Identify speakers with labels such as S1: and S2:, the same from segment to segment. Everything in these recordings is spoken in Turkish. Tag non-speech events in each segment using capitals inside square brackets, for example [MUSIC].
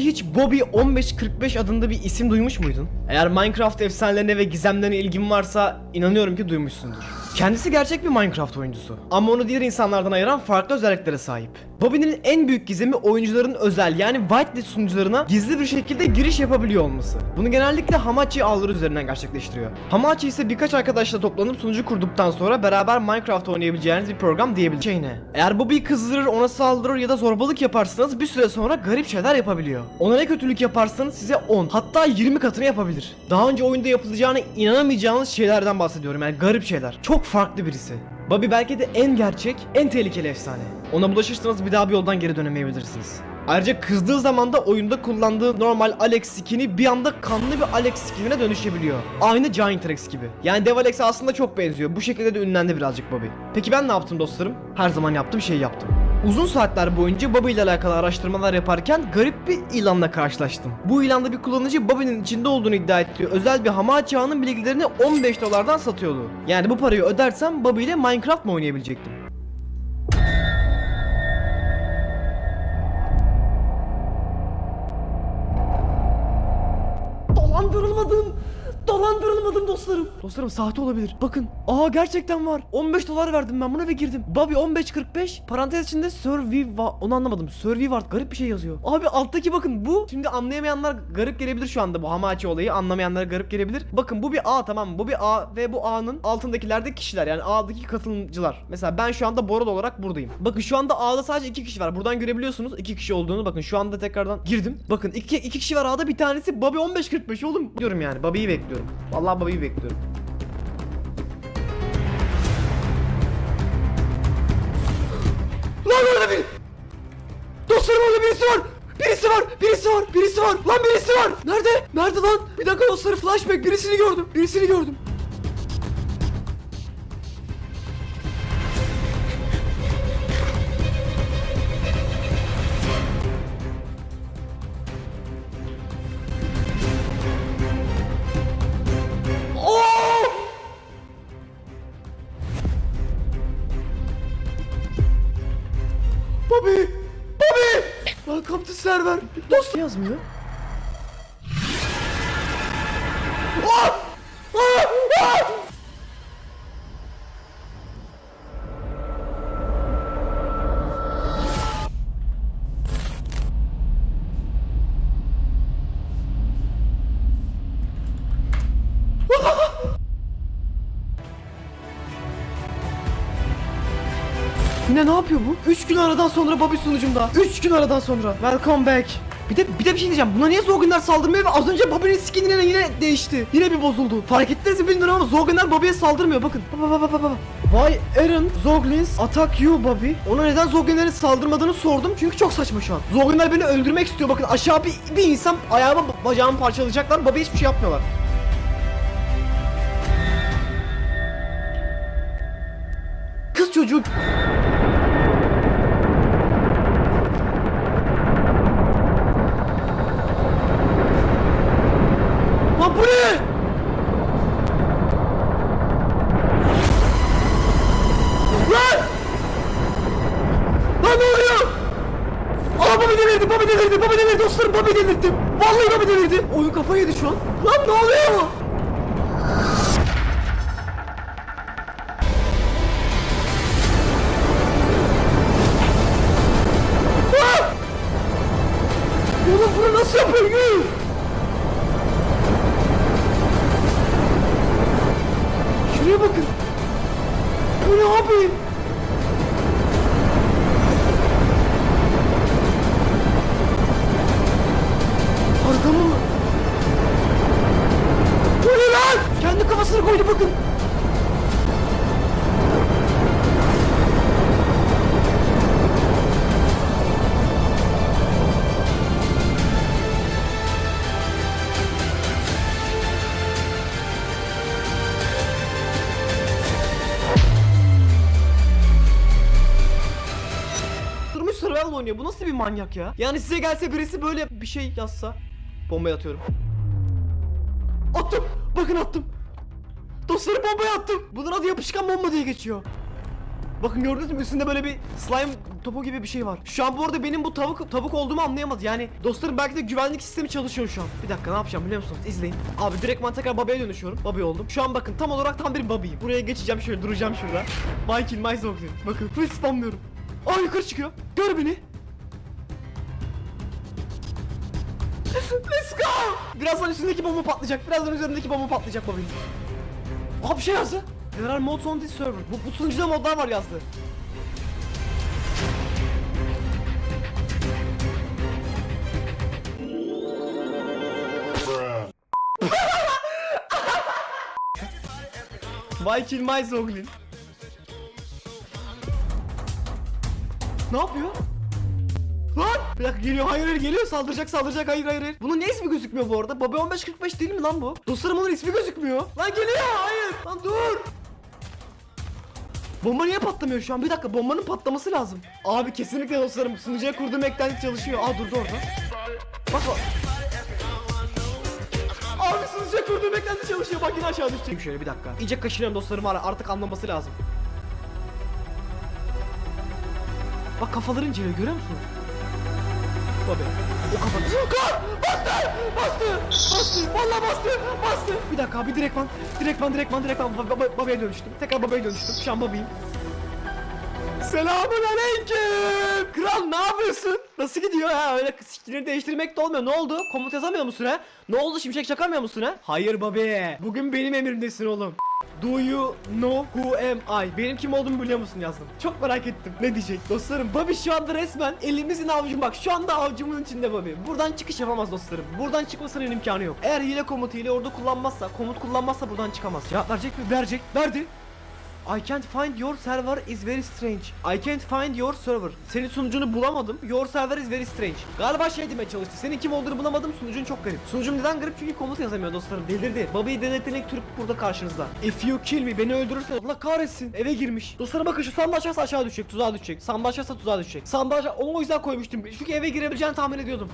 S1: Hiç Bobby 1545 adında bir isim duymuş muydun? Eğer Minecraft efsanelerine ve gizemlerine ilgin varsa inanıyorum ki duymuşsundur. Kendisi gerçek bir Minecraft oyuncusu. Ama onu diğer insanlardan ayıran farklı özelliklere sahip. Bobby'nin en büyük gizemi oyuncuların özel yani whitelist sunucularına gizli bir şekilde giriş yapabiliyor olması. Bunu genellikle Hamachi ağları üzerinden gerçekleştiriyor. Hamachi ise birkaç arkadaşla toplanıp sunucu kurduktan sonra beraber Minecraft oynayabileceğiniz bir program diyebilir. Şey ne? Eğer Bobby'yi kızdırır, ona saldırır ya da zorbalık yaparsanız bir süre sonra garip şeyler yapabiliyor. Ona ne kötülük yaparsanız size 10 hatta 20 katını yapabilir. Daha önce oyunda yapılacağına inanamayacağınız şeylerden bahsediyorum yani garip şeyler. Çok farklı birisi. Bobby belki de en gerçek, en tehlikeli efsane. Ona bulaşırsanız bir daha bir yoldan geri dönemeyebilirsiniz. Ayrıca kızdığı zaman da oyunda kullandığı normal Alex skin'i bir anda kanlı bir Alex skinine dönüşebiliyor. Aynı Giant Rex gibi. Yani Dev Alex'e aslında çok benziyor. Bu şekilde de ünlendi birazcık Bobby. Peki ben ne yaptım dostlarım? Her zaman yaptığım şeyi yaptım. Uzun saatler boyunca Bobby ile alakalı araştırmalar yaparken garip bir ilanla karşılaştım. Bu ilanda bir kullanıcı Bobby'nin içinde olduğunu iddia ettiği özel bir Hamachi ağının bilgilerini 15 dolardan satıyordu. Yani bu parayı ödersem Bobby ile Minecraft mı oynayabilecektim? Dolandırılmadım. Dolandırılmadım dostlarım. Dostlarım sahte olabilir. Bakın. Aa gerçekten var. 15 dolar verdim ben buna ve girdim. Bobby 1545 parantez içinde Surviva onu anlamadım. Survivart garip bir şey yazıyor. Abi alttaki bakın bu. Şimdi anlayamayanlar garip gelebilir şu anda bu Hamachi olayı. Anlamayanlara garip gelebilir. Bakın bu bir A tamam? Bu bir A ve bu A'nın altındakiler de kişiler. Yani A'daki katılımcılar. Mesela ben şu anda Boral olarak buradayım. Bakın şu anda A'da sadece iki kişi var. Buradan görebiliyorsunuz iki kişi olduğunu. Bakın şu anda tekrardan girdim. Bakın iki, iki kişi var A'da bir tanesi Bobby 1545 oğlum. Diyorum yani Bobby'yi bekliyorum. Vallahi Bobby'yi bekliyorum. Lan orada bir... Dostlarım orada birisi var. Birisi var, birisi var, birisi var. Lan birisi var. Nerede? Nerede lan? Bir dakika dostlarım flashback. Birisini gördüm. Birisini gördüm. Bobby! Bobby! Welcome to server. Dost yazmıyor. Ah! Yine ne yapıyor bu? 3 gün aradan sonra Bobby sunucumda. 3 gün aradan sonra. Welcome back. Bir de bir de bir şey diyeceğim. Buna niye Zogunlar saldırmıyor ve az önce Bobby'nin skin'i yine, değişti. Yine bir bozuldu. Fark ettiniz mi bilmiyorum ama Zogunlar Bobby'ye saldırmıyor. Bakın. Baba baba baba. Why Aaron Zoglins attack you Bobby? Ona neden Zogunların saldırmadığını sordum çünkü çok saçma şu an. Zogunlar beni öldürmek istiyor. Bakın aşağı bir, bir insan ayağımı bacağımı parçalayacaklar. Bobby hiçbir şey yapmıyorlar. Kız çocuk Bobby delirdi. Vallahi Bobby delirdi. Oyun kafayı yedi şu an. Lan ne oluyor? Ah! Oğlum bunu nasıl yapıyor? Yuh! Şuraya bakın. Kafasını koydu bakın. Durmuş survival oynuyor. Bu nasıl bir manyak ya? Yani size gelse birisi böyle bir şey yazsa. Bombayı atıyorum. Attım. Bakın attım. Dostlarım bombayı attım. Bunun adı yapışkan bomba diye geçiyor. Bakın gördünüz mü üstünde böyle bir slime topu gibi bir şey var. Şu an bu arada benim bu tavuk tavuk olduğumu anlayamadı. Yani dostlarım belki de güvenlik sistemi çalışıyor şu an. Bir dakika ne yapacağım biliyor musunuz? İzleyin. Abi direktman tekrar babaya dönüşüyorum. Babi oldum. Şu an bakın tam olarak tam bir babiyim. Buraya geçeceğim şöyle duracağım şurada. Michael Myers Bakın full spamlıyorum. Aa yukarı çıkıyor. Gör beni. Let's go! Birazdan üstündeki bomba patlayacak. Birazdan üzerindeki bomba patlayacak babinin. Aa bir şey yazdı. There are mods on this server. Bu, bu sunucuda modlar var yazdı. [LAUGHS] Michael Myers Oglin. Ne yapıyor? Lan! Bir dakika geliyor hayır hayır geliyor saldıracak saldıracak hayır hayır. Bunun ne ismi gözükmüyor bu arada? Baba 1545 değil mi lan bu? Dostlarım onun ismi gözükmüyor. Lan geliyor hayır. Lan dur. Bomba niye patlamıyor şu an? Bir dakika bombanın patlaması lazım. Abi kesinlikle dostlarım sunucuya kurduğum eklendik çalışıyor. Aa durdu orada. Bak o. Abi sunucuya kurduğum eklendik çalışıyor. Bak yine aşağı düşecek. Şöyle bir dakika. İyice kaşınıyorum dostlarım var artık anlaması lazım. Bak kafaları inceliyor görüyor musunuz? Babi. O kafanı. Kar! Bastı! Bastı! Bastı! Vallahi bastı! Bastı! Bir dakika abi direktman. Direktman direktman direktman. Baba, baba, babaya dönüştüm. Tekrar babaya dönüştüm. Şu an babayım. Selamun aleyküm. Kral ne yapıyorsun? Nasıl gidiyor ha? Öyle sikini değiştirmek de olmuyor. Ne oldu? Komut yazamıyor musun ha? Ne oldu? Şimşek çakamıyor musun ha? Hayır babi. Bugün benim emrimdesin oğlum. Do you know who am I? Benim kim olduğumu biliyor musun yazdım. Çok merak ettim. Ne diyecek? Dostlarım Bobby şu anda resmen elimizin avucum bak şu anda avucumun içinde Bobby. Buradan çıkış yapamaz dostlarım. Buradan çıkmasının imkanı yok. Eğer hile komutu ile orada kullanmazsa, komut kullanmazsa buradan çıkamaz. Cevap verecek mi? Verecek. Verdi. I can't find your server is very strange. I can't find your server. Senin sunucunu bulamadım. Your server is very strange. Galiba şey demeye çalıştı. Senin kim olduğunu bulamadım. Sunucun çok garip. Sunucum neden garip? Çünkü komut yazamıyor dostlarım. Delirdi. Babayı denetlenek Türk burada karşınızda. If you kill me beni öldürürsen Allah kahretsin. Eve girmiş. Dostlarım bakın şu sandığı açarsa aşağı düşecek. Tuzağa düşecek. Sandığı açarsa tuzağa düşecek. Sandığı aşağı... Onu o yüzden koymuştum. Çünkü eve girebileceğini tahmin ediyordum.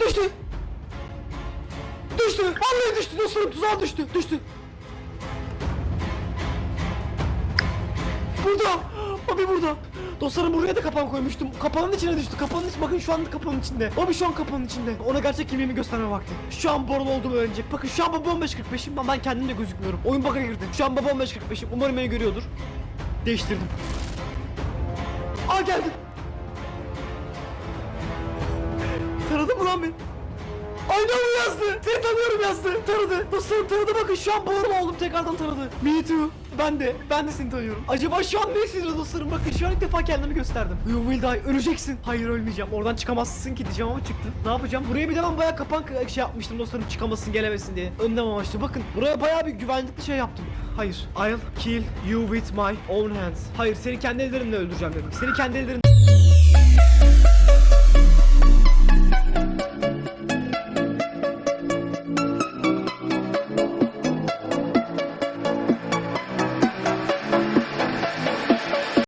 S1: Düştü. Düştü. Vallahi düştü dostlarım. Tuzağa düştü. Düştü. Burada. Abi burada. Dostlarım buraya da kapan koymuştum. Kapağın içine düştü. Kapağın içi bakın şu an kapağın içinde. Abi şu an kapağın içinde. Ona gerçek kimliğimi gösterme vakti. Şu an borun olduğumu öğrenecek. Bakın şu an baba 15.45'im ama ben kendim de gözükmüyorum. Oyun bug'a girdi. Şu an baba 15.45'im. Umarım beni görüyordur. Değiştirdim. Aa geldi. Taradı mı lan beni? Aynen mı yazdı? Seni tanıyorum yazdı. Tanıdı. Dostlarım tanıdı bakın şu an bağırma oldum tekrardan tanıdı. Me too. Ben de. Ben de seni tanıyorum. Acaba şu an ne hissediyor dostlarım? Bakın şu an ilk defa kendimi gösterdim. You will die. Öleceksin. Hayır ölmeyeceğim. Oradan çıkamazsın ki diyeceğim ama çıktın. Ne yapacağım? Buraya bir de ben bayağı kapan şey yapmıştım dostlarım. Çıkamasın gelemesin diye. Önlem amaçlı. Bakın buraya bayağı bir güvenlikli şey yaptım. Hayır. I'll kill you with my own hands. Hayır seni kendi ellerimle öldüreceğim dedim. Seni kendi ellerimle